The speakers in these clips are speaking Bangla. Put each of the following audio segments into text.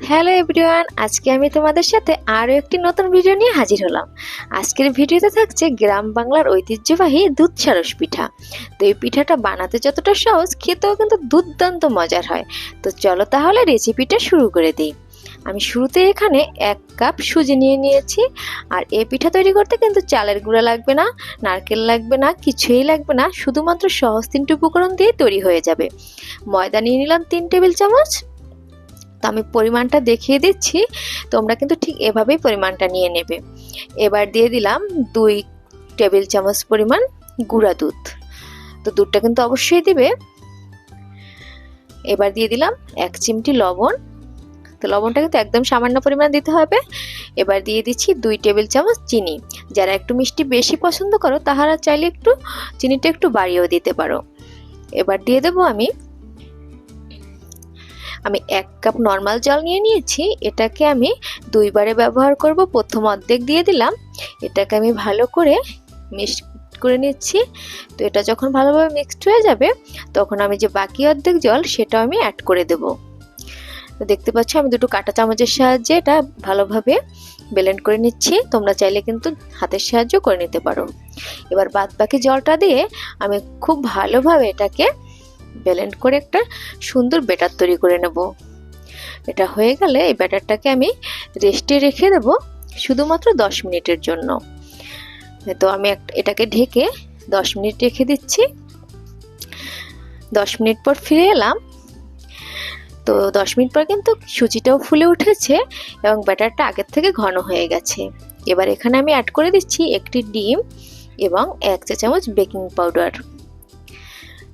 হ্যালো এভরিওয়ান, আজকে আমি তোমাদের সাথে আরও একটি নতুন ভিডিও নিয়ে হাজির হলাম। আজকের ভিডিওতে থাকছে গ্রাম বাংলার ঐতিহ্যবাহী দুধ সারস পিঠা। তো এই পিঠাটা বানাতে যতটা সহজ, খেতেও কিন্তু দুর্দান্ত মজার হয়। তো চলো তাহলে রেসিপিটা শুরু করে দিই। আমি শুরুতে এখানে এক কাপ সুজি নিয়ে নিয়েছি। আর এই পিঠা তৈরি করতে কিন্তু চালের গুঁড়া লাগবে না, নারকেল লাগবে না, কিছুই লাগবে না। শুধুমাত্র সহজ তিনটে উপকরণ দিয়ে তৈরি হয়ে যাবে। ময়দা নিয়ে নিলাম তিন টেবিল চামচ। তো আমি পরিমাণটা দেখিয়ে দিচ্ছি, তোমরা কিন্তু ঠিক এভাবেই পরিমাণটা নিয়ে নেবে। এবার দিয়ে দিলাম দুই টেবিল চামচ পরিমাণ গুঁড়া দুধ। তো দুধটা কিন্তু অবশ্যই দিবে। এবার দিয়ে দিলাম এক চিমটি লবণ। তো লবণটা কিন্তু একদম সামান্য পরিমাণ দিতে হবে। এবার দিয়ে দিচ্ছি দুই টেবিল চামচ চিনি। যারা একটু মিষ্টি বেশি পছন্দ করো, তাহারা চাইলে একটু চিনিটা একটু বাড়িয়েও দিতে পারো। এবার দিয়ে দেবো আমি আমি এক কাপ নর্মাল জল নিয়ে নিয়েছি, এটাকে আমি দুইবারে ব্যবহার করব, প্রথম অর্ধেক দিয়ে দিলাম। এটাকে আমি ভালো করে মিক্স করে নিচ্ছি। তো এটা যখন ভালোভাবে মিক্সড হয়ে যাবে, তখন আমি যে বাকি অর্ধেক জল, সেটাও আমি অ্যাড করে দেব। তো দেখতে পাচ্ছ, আমি দুটো কাঁটা চামচের সাহায্যে এটা ভালোভাবে ব্লেন্ড করে নিচ্ছি। তোমরা চাইলে কিন্তু হাতের সাহায্য করে নিতে পারো। এবার বাদ বাকি জলটা দিয়ে আমি খুব ভালোভাবে এটাকে ব্লেন্ড করে একটা সুন্দর ব্যাটার তৈরি করে নেব। এটা হয়ে গেলে এই ব্যাটারটাকে আমি রেস্টে রেখে দেব শুধুমাত্র দশ মিনিটের জন্য। তো আমি এটাকে ঢেকে দশ মিনিট রেখে দিচ্ছি। দশ মিনিট পর ফিরে এলাম। তো দশ মিনিট পর কিন্তু সুজিটাও ফুলে উঠেছে এবং ব্যাটারটা আগের থেকে ঘন হয়ে গেছে। এবার এখানে আমি অ্যাড করে দিচ্ছি একটি ডিম এবং এক চা চামচ বেকিং পাউডার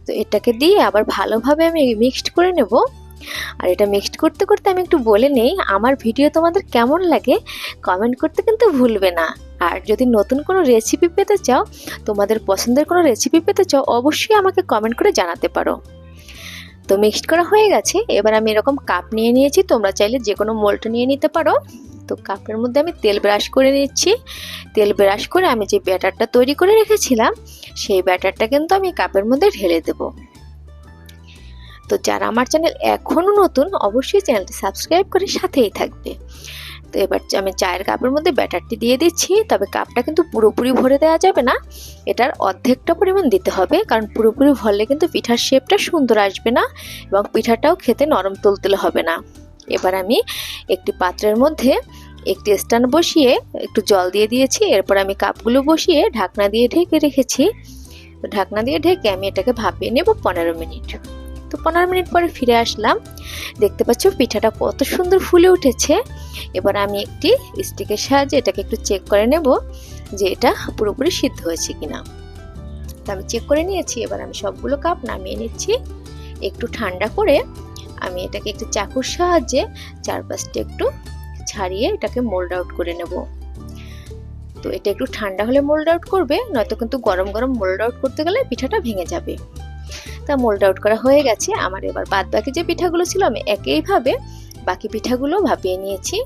তো এটাকে দিয়ে আবার ভালোভাবে আমি মিক্সড করে নেব। আর এটা মিক্সড করতে করতে আমি একটু বলে নেই, আমার ভিডিও তোমাদের কেমন লাগে কমেন্ট করতে কিন্তু ভুলবে না। আর যদি নতুন কোনো রেসিপি পেতে চাও, তোমাদের পছন্দের কোনো রেসিপি পেতে চাও, অবশ্যই আমাকে কমেন্ট করে জানাতে পারো। তো মিক্সড করা হয়ে গেছে, এবার আমি এরকম কাপ নিয়ে নিয়েছি, তোমরা চাইলে যে কোনো মোল্ট নিয়ে নিতে পারো। তো কাপের মধ্যে আমি তেল ব্রাশ করে নিচ্ছি। তেল ব্রাশ করে আমি যে ব্যাটারটা তৈরি করে রেখেছিলাম সেই ব্যাটারটা কিন্তু আমি কাপের মধ্যে ঢেলে দেব। তো যারা আমার চ্যানেল এখনও নতুন, অবশ্যই চ্যানেলটি সাবস্ক্রাইব করে সাথেই থাকবে। তো এবার আমি চায়ের কাপের মধ্যে ব্যাটারটি দিয়ে দিচ্ছি, তবে কাপটা কিন্তু পুরোপুরি ভরে দেওয়া যাবে না। এটার অর্ধেকটা পরিমাণ দিতে হবে, কারণ পুরোপুরি ভরলে কিন্তু পিঠার শেপটা সুন্দর আসবে না এবং পিঠাটাও খেতে নরম তুলতুলে হবে না। এবার আমি একটি পাত্রের মধ্যে একটি স্ট্যান্ড বসিয়ে একটু জল দিয়ে দিয়েছি, এরপর আমি কাপগুলো বসিয়ে ঢাকনা দিয়ে ঢেকে রেখেছি। তো ঢাকনা দিয়ে ঢেকে আমি এটাকে ভাপিয়ে নেব পনেরো মিনিট। তো পনেরো মিনিট পরে ফিরে আসলাম। দেখতে পাচ্ছ পিঠাটা কত সুন্দর ফুলে উঠেছে। এবার আমি একটি স্টিকের সাহায্যে এটাকে একটু চেক করে নেব যে এটা পুরোপুরি সিদ্ধ হয়েছে কিনা। তো আমি চেক করে নিয়েছি, এবার আমি সবগুলো কাপ নামিয়ে নিচ্ছি। একটু ঠান্ডা করে আমি এটাকে একটু চাকুর সাহায্যে চারপাশটা একটু ছাড়িয়ে এটাকে মোল্ড আউট করে নেব। তো এটা একটু ঠান্ডা হলে মোল্ড আউট করবে, নয়তো কিন্তু গরম গরম মোল্ড আউট করতে গেলে পিঠাটা ভেঙে যাবে। তা মোল্ড আউট করা হয়ে গেছে। আমার এবার বাদ বাকি যে পিঠাগুলো ছিল আমি একইভাবে বাকি পিঠাগুলো ভাপিয়ে নিয়েছি।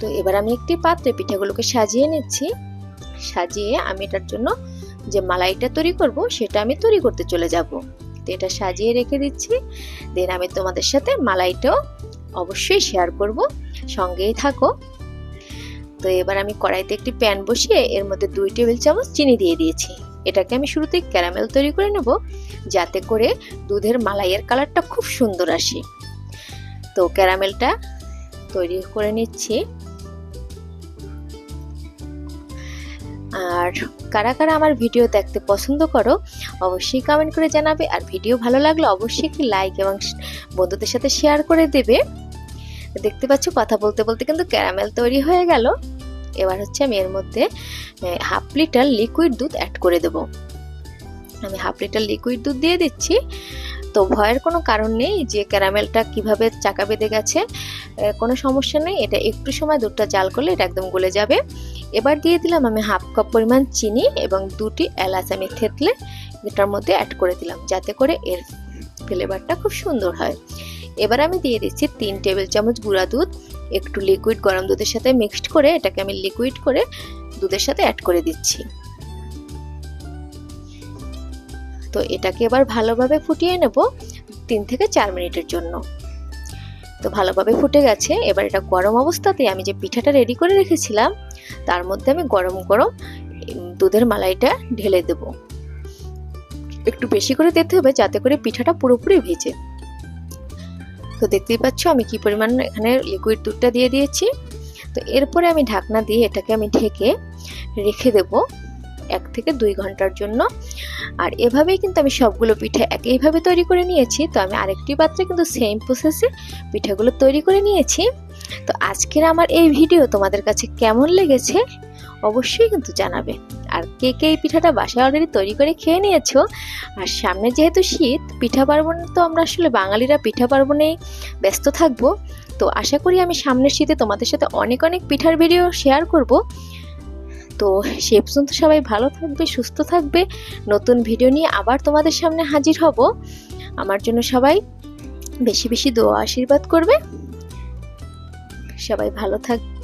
তো এবার আমি একটি পাত্রে পিঠাগুলোকে সাজিয়ে নিচ্ছি। সাজিয়ে আমি এটার জন্য যে মালাইটা তৈরি করব, সেটা আমি তৈরি করতে চলে যাব। তো এটা সাজিয়ে রেখে দিচ্ছি। দেন আমি তোমাদের সাথে মালাইটাও অবশ্যই শেয়ার করব। সঙ্গেই থাকো। তো এবার আমি কড়াইতে একটি প্যান বসিয়ে এর মধ্যে দুই টেবিল চামচ চিনি দিয়ে দিয়েছি। এটাকে আমি শুরুতেই ক্যারামেল তৈরি করে নেব, যাতে করে দুধের মালাইয়ের কালারটা খুব সুন্দর আসে। তো ক্যারামেলটা তৈরি করে নিচ্ছি। আর কারা কারা আমার ভিডিও দেখতে পছন্দ করো, অবশ্যই কমেন্ট করে জানাবে। আর ভিডিও ভালো লাগলে অবশ্যই একটি লাইক এবং বন্ধুদের সাথে শেয়ার করে দেবে। দেখতে পাচ্ছ, কথা বলতে বলতে কিন্তু ক্যারামেল তৈরি হয়ে গেল। এবার হচ্ছে আমি এর মধ্যে হাফ লিটার লিকুইড দুধ অ্যাড করে দেব। আমি হাফ লিটার লিকুইড দুধ দিয়ে দিচ্ছি। তো ভয়ের কোনো কারণ নেই যে ক্যারামেলটা কীভাবে চাকা বেঁধে গেছে কোনো সমস্যা নেই। এটা একটু সময় দুধটা জাল করলে এটা একদম গলে যাবে। এবার দিয়ে দিলাম আমি হাফ কাপ পরিমাণ চিনি এবং দুটি এলাচ আমি থেতলে এটার মধ্যে অ্যাড করে দিলাম, যাতে করে এর ফ্লেভারটা খুব সুন্দর হয়। এবার আমি দিয়ে দিচ্ছি তিন টেবিল চামচ গুঁড়া দুধ, একটু লিকুইড গরম দুধের সাথে মিক্সড করে এটাকে আমি লিকুইড করে দুধের সাথে অ্যাড করে দিচ্ছি। তো এটাকে এবার ভালোভাবে ফুটিয়ে নেব তিন থেকে চার মিনিটের জন্য। তো ভালোভাবে ফুটে গেছে, এবার এটা গরম অবস্থাতে আমি যে পিঠাটা রেডি করে রেখেছিলাম, তার মধ্যে আমি গরম গরম দুধের মালাইটা ঢেলে দেব। একটু বেশি করে দিতে হবে যাতে করে পিঠাটা পুরোপুরি ভেজে। তো দেখতেই পাচ্ছ আমি কি পরিমাণ এখানে লিকুইড দুধটা দিয়ে দিয়েছি। তো এরপরে আমি ঢাকনা দিয়ে এটাকে আমি ঢেকে রেখে দেব এক থেকে দুই ঘণ্টার জন্য। আর এভাবেই কিন্তু আমি সবগুলো পিঠা একইভাবে তৈরি করে নিয়েছি। তো আমি আরেকটি পাত্রে কিন্তু সেম প্রসেসে পিঠাগুলো তৈরি করে নিয়েছি। তো আজকের আমার এই ভিডিও তোমাদের কাছে কেমন লেগেছে অবশ্যই কিন্তু জানাবে। আর কে কে এই পিঠাটা বাসায় অলরেডি তৈরি করে খেয়ে নিয়েছো? আর সামনে যেহেতু শীত, পিঠা পার্বণ তো আমরা আসলে বাঙালিরা পিঠা পার্বণেই ব্যস্ত থাকব। তো আশা করি আমি সামনের শীতে তোমাদের সাথে অনেক অনেক পিঠার ভিডিও শেয়ার করব। তো সে পর্যন্ত সবাই ভালো থাকবে, সুস্থ থাকবে। নতুন ভিডিও নিয়ে আবার তোমাদের সামনে হাজির হব। আমার জন্য সবাই বেশি বেশি দোয়া, আশীর্বাদ করবে। সবাই ভালো থাকবে